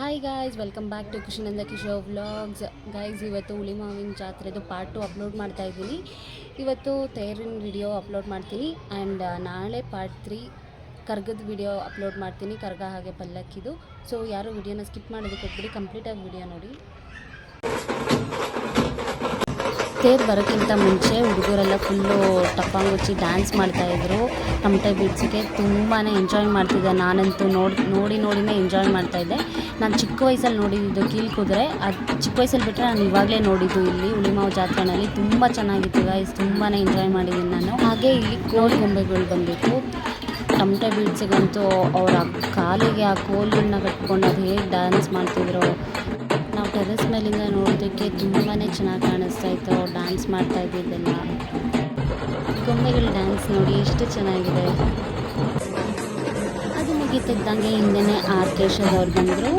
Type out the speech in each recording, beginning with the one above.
Hi guys welcome back to Krishnananda Kishore vlogs guys ಇವತ್ತು ಹುಳಿಮಾವಿನ ಜಾತ್ರೆದು ಪಾರ್ಟ್ ಟು ಅಪ್ಲೋಡ್ ಮಾಡ್ತಾ ಇದ್ದೀನಿ. ಇವತ್ತು ತೇರಿನ ವಿಡಿಯೋ ಅಪ್ಲೋಡ್ ಮಾಡ್ತೀನಿ. ಆ್ಯಂಡ್ ನಾಳೆ ಪಾರ್ಟ್ ತ್ರೀ ಕರ್ಗದ ವಿಡಿಯೋ ಅಪ್ಲೋಡ್ ಮಾಡ್ತೀನಿ. ಕರ್ಗ ಹಾಗೆ ಪಲ್ಲಕ್ಕಿದು. ಸೊ ಯಾರು ವಿಡಿಯೋನ ಸ್ಕಿಪ್ ಮಾಡೋದಕ್ಕೆ ಹೋಗ್ಬಿಡಿ ಕಂಪ್ಲೀಟಾಗಿ ವಿಡಿಯೋ ನೋಡಿ. ತೇರು ಬರೋಕ್ಕಿಂತ ಮುಂಚೆ ಹುಡುಗರೆಲ್ಲ ಫುಲ್ಲು ಟಪ್ಪಾಂಗುಚ್ಚಿ ಡ್ಯಾನ್ಸ್ ಮಾಡ್ತಾಯಿದ್ರು ತಮಟೆ ಬೀಡ್ಸಿಗೆ ತುಂಬಾ ಎಂಜಾಯ್ ಮಾಡ್ತಿದ್ದೆ. ನಾನಂತೂ ನೋಡಿ ನೋಡಿ, ನೋಡಿನೇ ಎಂಜಾಯ್ ಮಾಡ್ತಾಯಿದ್ದೆ ನಾನು ಚಿಕ್ಕ ವಯಸ್ಸಲ್ಲಿ ನೋಡಿದ್ದು ಕೀಲ್ ಕುದುರೆ ಅದು ಚಿಕ್ಕ ವಯಸ್ಸಲ್ಲಿ ಬಿಟ್ಟರೆ ನಾನು ಇವಾಗಲೇ ನೋಡಿದ್ದು ಇಲ್ಲಿ ಹುಳಿಮಾವು ಜಾತ್ರೆನಲ್ಲಿ. ತುಂಬ ಚೆನ್ನಾಗಿತ್ತು ಗೈಸ್ ತುಂಬಾ ಎಂಜಾಯ್ ಮಾಡಿದ್ದೀನಿ ನಾನು. ಹಾಗೆ ಇಲ್ಲಿ ಕೋಲ್ ಗೊಂಬೆಗಳು ಬಂದಿತ್ತು. ತಮಟೆ ಬೀಡ್ಸಿಗಂತೂ ಅವರ ಕಾಲಿಗೆ ಆ ಕೋಲನ್ನ ಕಟ್ಕೊಂಡು ಅದು ಹೇಗೆ ಡ್ಯಾನ್ಸ್ ಮಾಡ್ತಿದ್ರು ಟೆರೆಸ್ ಮೇಲಿಂದ ನೋಡೋದಕ್ಕೆ ತುಂಬಾ ಚೆನ್ನಾಗಿ ಕಾಣಿಸ್ತಾ ಇತ್ತು. ಡ್ಯಾನ್ಸ್ ಮಾಡ್ತಾ ಇದ್ದಿದ್ದೆಲ್ಲ ಗೊಂಬೆಗಳ ಡ್ಯಾನ್ಸ್ ನೋಡಿ ಎಷ್ಟು ಚೆನ್ನಾಗಿದೆ. ಅದು ಮುಗಿತಿದ್ದಂಗೆ ಹಿಂದೆನೇ ಆರ್ ಕೇಶವ್ರು ಬಂದರು.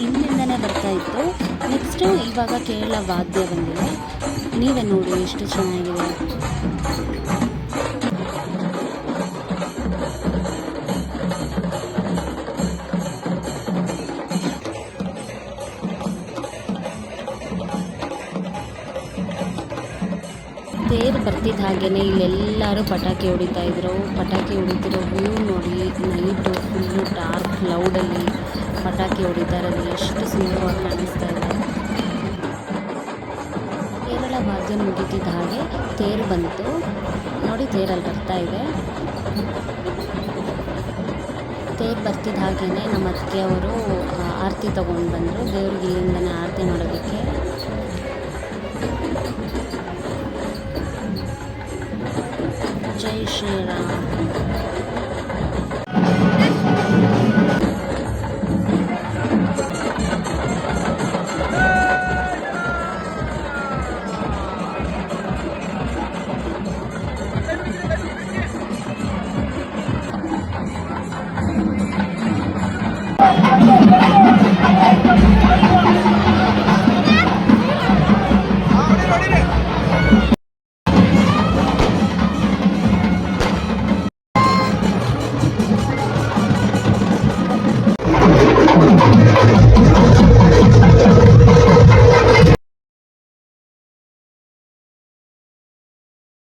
ಹಿಂದಿಂದನೇ ಬರ್ತಾ ಇತ್ತು. ನೆಕ್ಸ್ಟು ಇವಾಗ ಕೇರಳ ವಾದ್ಯ ಬಂದಿದೆ. ನೀವೇ ನೋಡಿ ಎಷ್ಟು ಚೆನ್ನಾಗಿದೆ. ತೇರು ಬರ್ತಿದ್ದ ಹಾಗೇನೆ ಇಲ್ಲೆಲ್ಲರೂ ಪಟಾಕಿ ಹೊಡಿತಾ ಇದ್ರು. ಪಟಾಕಿ ಹೊಡಿತಿರೋ ವ್ಯೂ ನೋಡಿ ನೈಟು ಫುಲ್ಲು ಡಾರ್ಕ್ ಕ್ಲೌಡಲ್ಲಿ ಪಟಾಕಿ ಹೊಡಿತಾ ಇರೋದು ಎಷ್ಟು ಸುಂದರವಾಗಿ ಕಾಣಿಸ್ತಾ ಇದೆ. ಕೇರಳ ಭಾಗ್ಯ ಮುಗಿತಿದ್ದ ಹಾಗೆ ತೇರು ಬಂತು. ನೋಡಿ, ತೇರಲ್ಲಿ ಬರ್ತಾ ಇದೆ. ತೇರು ಬರ್ತಿದ್ದ ಹಾಗೆಯೇ ನಮ್ಮ ಅತ್ತಿಗೆಯವರು ಅವರು ಆರತಿ ತೊಗೊಂಡು ಬಂದರು. ದೇವ್ರಿಗೆ ಇಲ್ಲಿಂದನೇ ಆರತಿ 真是啦 I'm